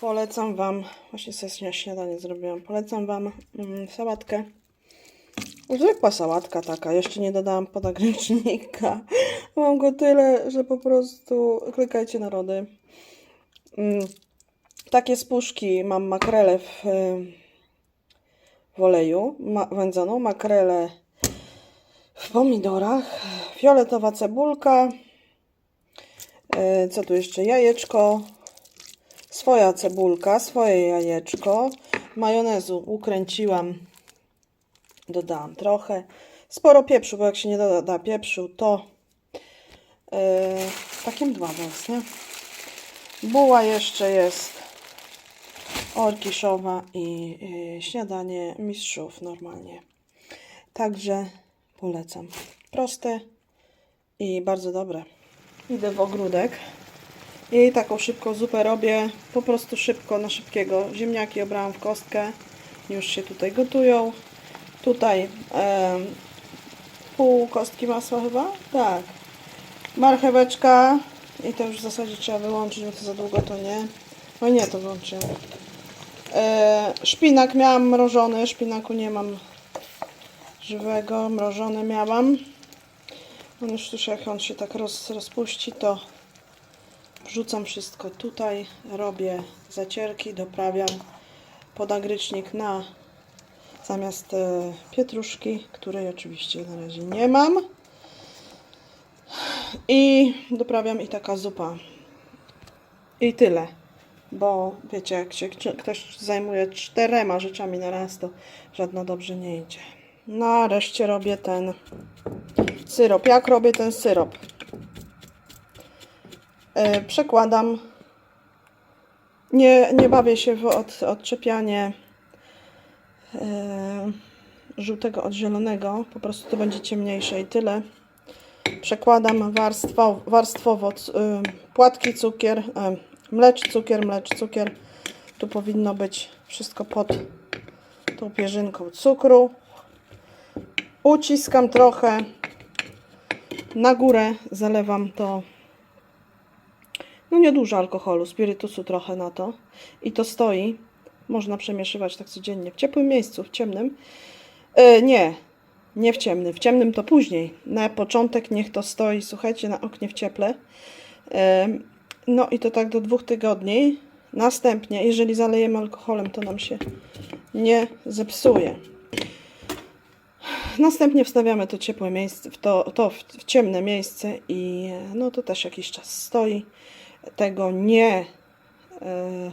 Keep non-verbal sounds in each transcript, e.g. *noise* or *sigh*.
Polecam Wam, właśnie sobie śniadanie zrobiłam, polecam Wam mm, sałatkę. Zwykła sałatka taka, jeszcze nie dodałam podagrzecznika. *laughs* Mam go tyle, że po prostu klikajcie narody. Mm, takie spuszki, mam makrelę w, w oleju, ma, wędzoną, makrelę w pomidorach, fioletowa cebulka, y, co tu jeszcze, jajeczko, swoja cebulka, swoje jajeczko, majonezu ukręciłam, dodałam trochę, sporo pieprzu, bo jak się nie doda pieprzu, to yy, takim dwa nie? Buła jeszcze jest orkiszowa i yy, śniadanie mistrzów normalnie. Także polecam. Proste i bardzo dobre. Idę w ogródek. I taką szybką zupę robię, po prostu szybko, na szybkiego. Ziemniaki obrałam w kostkę, już się tutaj gotują. Tutaj em, pół kostki masła chyba? Tak. Marcheweczka i to już w zasadzie trzeba wyłączyć, bo to za długo to nie. No nie, to wyłączyłem. E, szpinak miałam mrożony, szpinaku nie mam żywego, mrożony miałam. On już już jak on się tak roz, rozpuści, to Wrzucam wszystko tutaj, robię zacierki, doprawiam podagrycznik na zamiast e, pietruszki, której oczywiście na razie nie mam. I doprawiam i taka zupa. I tyle. Bo wiecie, jak się ktoś zajmuje czterema rzeczami na raz, to żadna dobrze nie idzie. Nareszcie robię ten syrop. Jak robię ten syrop? E, przekładam. Nie, nie bawię się w od, odczepianie e, żółtego od zielonego. Po prostu to będzie ciemniejsze i tyle. Przekładam warstwo, warstwowo y, płatki, cukier, y, mlecz, cukier, mlecz, cukier. Tu powinno być wszystko pod tą pierzynką cukru. Uciskam trochę. Na górę zalewam to no niedużo alkoholu, spirytusu trochę na to. I to stoi. Można przemieszywać tak codziennie. W ciepłym miejscu, w ciemnym. E, nie, nie w ciemnym. W ciemnym to później. Na początek niech to stoi, słuchajcie, na oknie w cieple. E, no i to tak do dwóch tygodni. Następnie, jeżeli zalejemy alkoholem, to nam się nie zepsuje. Następnie wstawiamy to ciepłe miejsce, to, to w, w ciemne miejsce i e, no to też jakiś czas stoi. Tego nie e,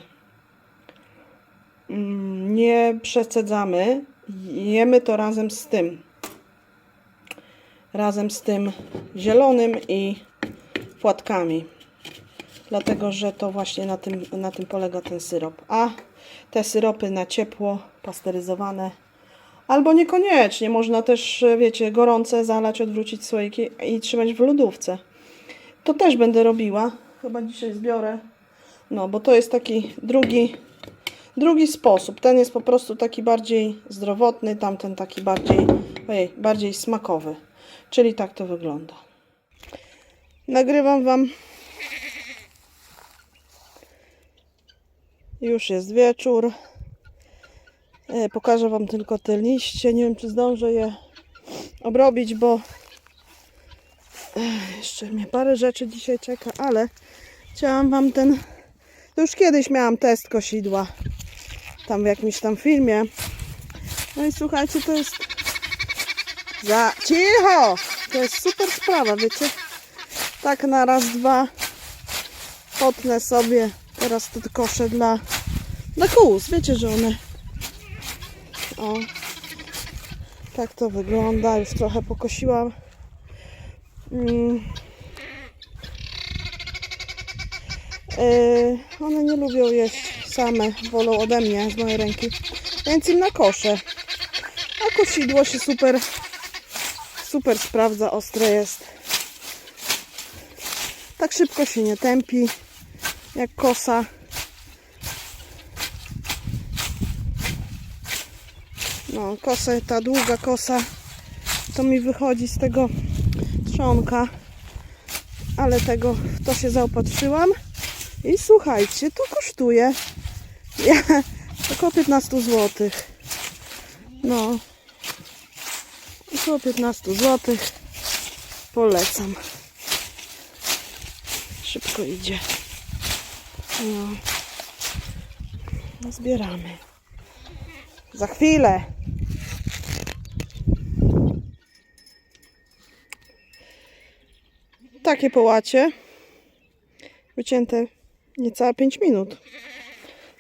mm, nie przecedzamy. Jemy to razem z tym. Razem z tym zielonym i płatkami. Dlatego, że to właśnie na tym, na tym polega ten syrop. A te syropy na ciepło, pasteryzowane, Albo niekoniecznie, można też, wiecie, gorące zalać, odwrócić słoiki i trzymać w lodówce. To też będę robiła. Chyba dzisiaj zbiorę. No, bo to jest taki drugi, drugi sposób. Ten jest po prostu taki bardziej zdrowotny, tamten taki bardziej, ojej, bardziej smakowy. Czyli tak to wygląda. Nagrywam Wam. Już jest wieczór. E, Pokażę Wam tylko te liście. Nie wiem, czy zdążę je obrobić, bo jeszcze mnie parę rzeczy dzisiaj czeka, ale chciałam Wam ten. Już kiedyś miałam test kosidła. Tam w jakimś tam filmie. No i słuchajcie, to jest. Za cicho! To jest super sprawa, wiecie? Tak na raz, dwa potnę sobie teraz te kosze dla, dla kóz. Wiecie, że one o, tak to wygląda. Już trochę pokosiłam. Mm. Yy, one nie lubią jeść same, wolą ode mnie, z mojej ręki, więc im na kosze. A kosidło się super, super sprawdza, ostre jest. Tak szybko się nie tępi, jak kosa. No, kosę, ta długa kosa, to mi wychodzi z tego trzonka, ale tego, w to się zaopatrzyłam. I słuchajcie, to kosztuje Ja, około 15 zł. No. Około 15 zł. Polecam. Szybko idzie. No. Zbieramy. Za chwilę. Takie połacie. Wycięte niecałe 5 minut.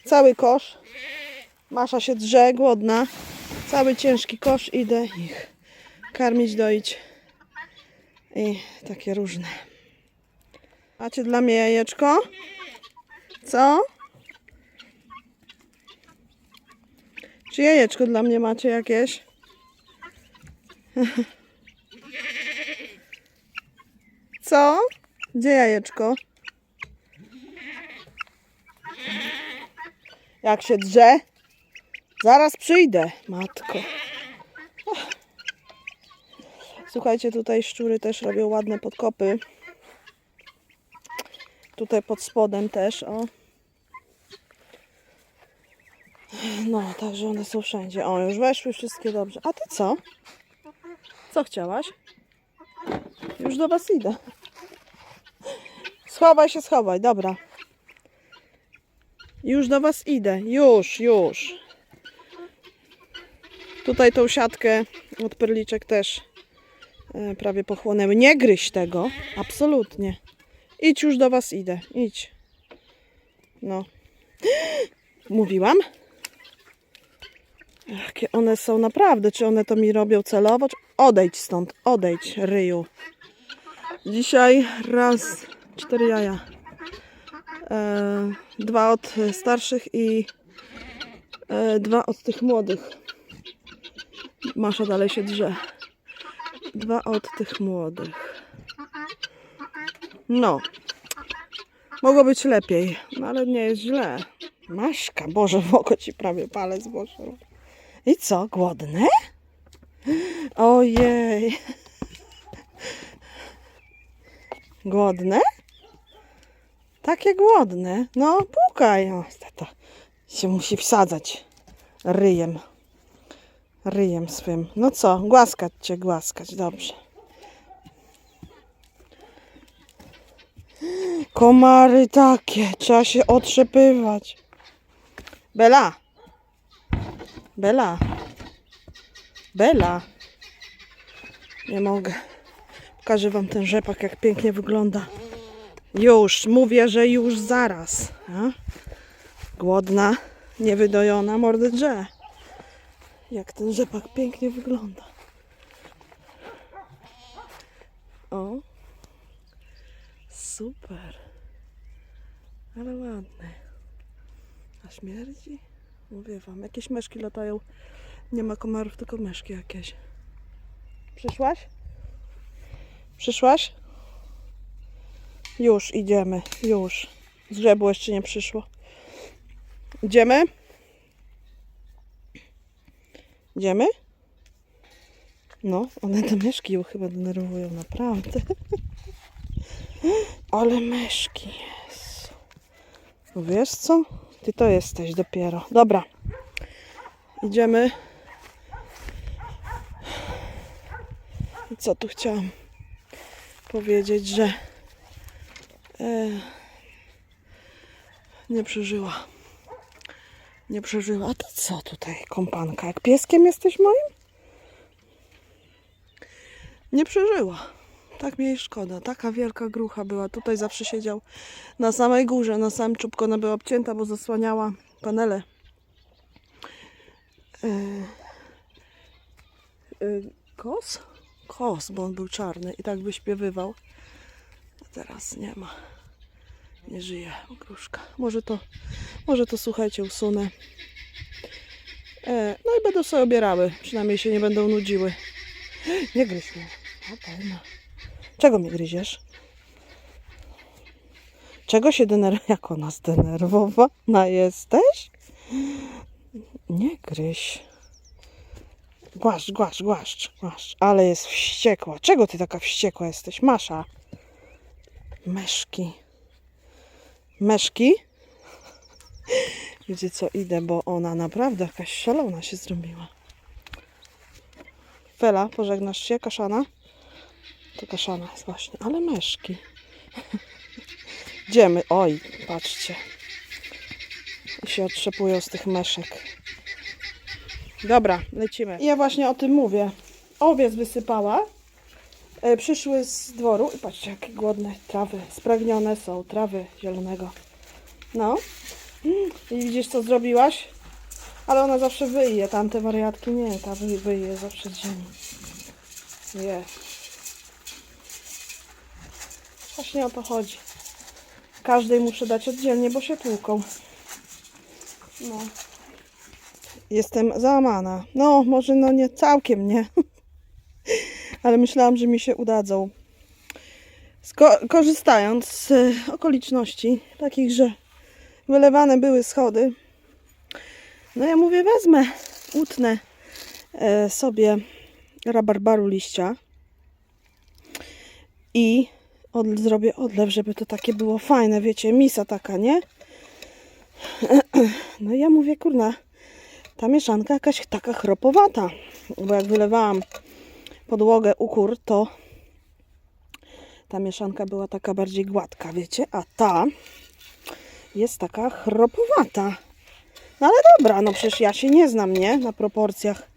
Cały kosz. Masza się drze, głodna. Cały ciężki kosz. Idę ich karmić, doić. I takie różne. Macie dla mnie jajeczko? Co? Czy jajeczko dla mnie macie jakieś? *laughs* Co? Gdzie jajeczko? Jak się drze? Zaraz przyjdę, matko. Słuchajcie, tutaj szczury też robią ładne podkopy. Tutaj pod spodem też, o. No, także one są wszędzie. O, już weszły wszystkie dobrze. A ty co? Co chciałaś? Już do was idę. Schowaj się, schowaj, dobra. Już do was idę. Już, już. Tutaj tą siatkę od perliczek też e, prawie pochłonęły. Nie gryź tego. Absolutnie. Idź już do was idę. Idź. No. *gasps* Mówiłam? Jakie one są naprawdę. Czy one to mi robią celowo? Odejdź stąd. Odejdź, ryju. Dzisiaj raz cztery jaja. E, dwa od starszych i e, dwa od tych młodych. Masza dalej się drze. Dwa od tych młodych. No. Mogło być lepiej, no ale nie jest źle. Maszka, Boże, oko ci prawie palec poszedł. I co, głodne? Ojej. Głodne? Takie głodne. No, pukaj. O, tata się musi wsadzać ryjem. Ryjem swym. No co, głaskać cię, głaskać. Dobrze. Komary takie. Trzeba się otrzepywać. Bela. Bela. Bela. Nie mogę. Pokażę wam ten rzepak, jak pięknie wygląda. Już, mówię, że już zaraz. A? Głodna, niewydojona, mordy drze. Jak ten rzepak pięknie wygląda. O. Super. Ale ładny. A śmierdzi? Mówię wam, jakieś myszki latają. Nie ma komarów, tylko myszki jakieś. Przyszłaś? Przyszłaś? Już idziemy, już. Z grzebu jeszcze nie przyszło. Idziemy? Idziemy? No, one te myszki ją chyba denerwują, naprawdę. *laughs* Ale myszki jest. Wiesz co? Ty to jesteś dopiero. Dobra. Idziemy. I co tu chciałam powiedzieć, że nie przeżyła. Nie przeżyła. A ty co tutaj, kompanka? Jak pieskiem jesteś moim? Nie przeżyła. Tak mi jej szkoda. Taka wielka grucha była. Tutaj zawsze siedział na samej górze, na samym czubku. Ona była obcięta, bo zasłaniała panele. E, e, kos? Kos, bo on był czarny i tak wyśpiewywał. Teraz nie ma. Nie żyje gruszka. Może to, może to słuchajcie, usunę. E, no i będą sobie obierały. Przynajmniej się nie będą nudziły. *gasps* Nie gryź mnie. A pewno. Czego mnie gryziesz? Czego się denerwuje? *laughs* Jak ona zdenerwowana jesteś? Nie gryź. Głaszcz, głaszcz, głaszcz, głaszcz. Ale jest wściekła. Czego ty taka wściekła jesteś? Masza. Meszki. Meszki? *laughs* Wiecie co, idę, bo ona naprawdę jakaś szalona się zrobiła. Fela, pożegnasz się, kaszana? To kaszana jest właśnie, ale meszki. *laughs* Idziemy, oj, patrzcie. I się otrzepują z tych meszek. Dobra, lecimy. Ja właśnie o tym mówię. Owiec wysypała. E, przyszły z dworu i patrzcie, jakie głodne trawy. Spragnione są trawy zielonego. No. Mm, I widzisz, co zrobiłaś? Ale ona zawsze wyje, tamte wariatki nie, ta wy- wyje zawsze z ziemi. Je. Właśnie o to chodzi. Każdej muszę dać oddzielnie, bo się tłuką. No. Jestem załamana. No, może no nie całkiem nie. *laughs* Ale myślałam, że mi się udadzą. Sko- korzystając z e, okoliczności takich, że wylewane były schody, no ja mówię, wezmę, utnę e, sobie rabarbaru liścia i od, zrobię odlew, żeby to takie było fajne, wiecie, misa taka, nie? *clears throat* No i ja mówię, kurna, ta mieszanka jakaś taka chropowata, bo jak wylewałam podłogę u kur, to ta mieszanka była taka bardziej gładka, wiecie, a ta jest taka chropowata. No ale dobra, no przecież ja się nie znam, nie? Na proporcjach.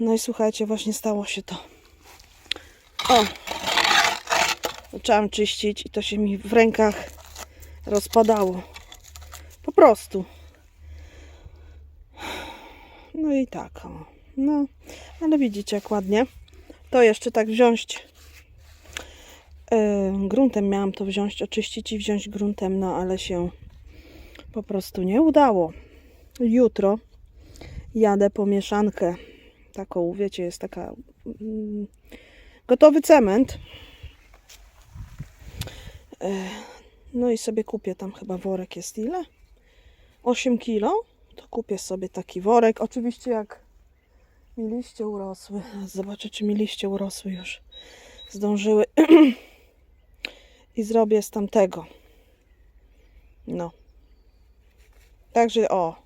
No i słuchajcie, właśnie stało się to. O! Zaczęłam czyścić i to się mi w rękach rozpadało. Po prostu. No i tak, o. No, ale widzicie jak ładnie. To jeszcze tak wziąć e, gruntem miałam to wziąć, oczyścić i wziąć gruntem, no ale się po prostu nie udało. Jutro jadę po mieszankę. Taką, wiecie, jest taka mm, gotowy cement. E, No i sobie kupię tam chyba worek jest ile? 8 kilo. To kupię sobie taki worek. Oczywiście jak mi liście urosły. Zobaczę, czy mi liście urosły już. Zdążyły. *clears throat* I zrobię z tamtego. No. Także o.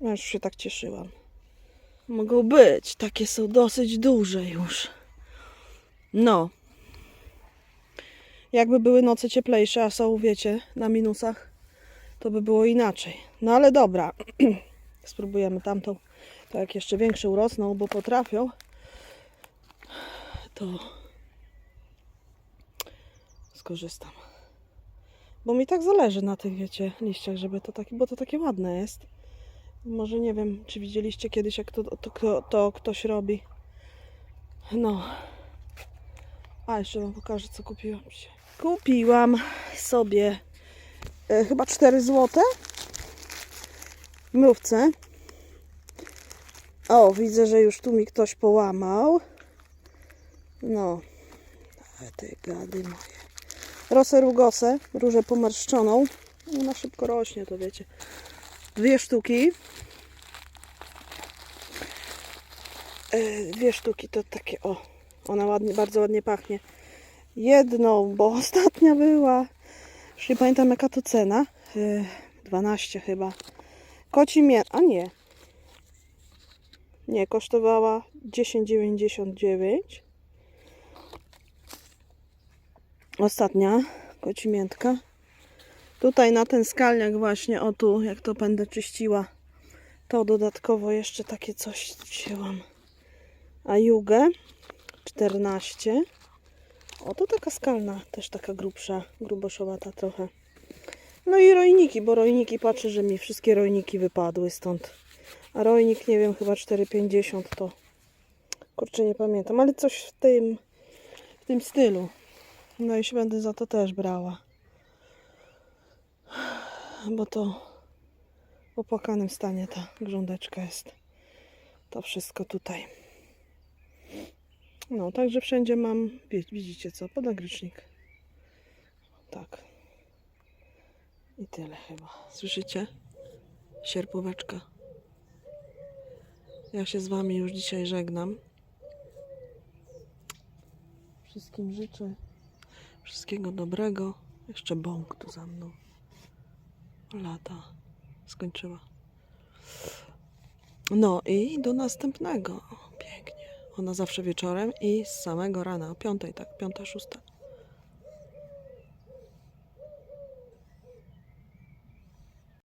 Ja już się tak cieszyłam. Mogą być. Takie są dosyć duże już. No. Jakby były noce cieplejsze, a są, wiecie, na minusach, to by było inaczej. No ale dobra. *clears throat* Spróbujemy tamtą. To jak jeszcze większe urosną, bo potrafią, to skorzystam. Bo mi tak zależy na tych, wiecie, liściach, żeby to takie, bo to takie ładne jest. Może nie wiem, czy widzieliście kiedyś, jak to, to, to, to ktoś robi. No. A, jeszcze wam pokażę, co kupiłam dzisiaj. Kupiłam sobie e, chyba 4 złote w mrówce. O, widzę, że już tu mi ktoś połamał. No. A te gady moje. Rosę rugosę, różę pomarszczoną. Ona szybko rośnie, to wiecie. Dwie sztuki. E, Dwie sztuki to takie, o, ona ładnie, bardzo ładnie pachnie. Jedną, bo *laughs* ostatnia była, już nie pamiętam jaka to cena, e, 12 chyba. Koci mię, a nie, nie, kosztowała 10,99. Ostatnia kocimiętka. Tutaj na ten skalniak właśnie, o tu, jak to będę czyściła, to dodatkowo jeszcze takie coś wzięłam. A jugę 14. O, to taka skalna, też taka grubsza, gruboszowata trochę. No i rojniki, bo rojniki, patrzę, że mi wszystkie rojniki wypadły stąd. A rojnik, nie wiem, chyba 4,50 to. Kurczę, nie pamiętam, ale coś w tym, w tym stylu. No i się będę za to też brała. Bo to w opłakanym stanie ta grządeczka jest. To wszystko tutaj. No, także wszędzie mam, widzicie co, podagrycznik. Tak. I tyle chyba. Słyszycie? Sierpóweczka. Ja się z Wami już dzisiaj żegnam. Wszystkim życzę wszystkiego dobrego. Jeszcze bąk tu za mną. Lata. skończyła. No i do następnego. Pięknie. Ona zawsze wieczorem i z samego rana, o piątej, tak, piąta, szósta.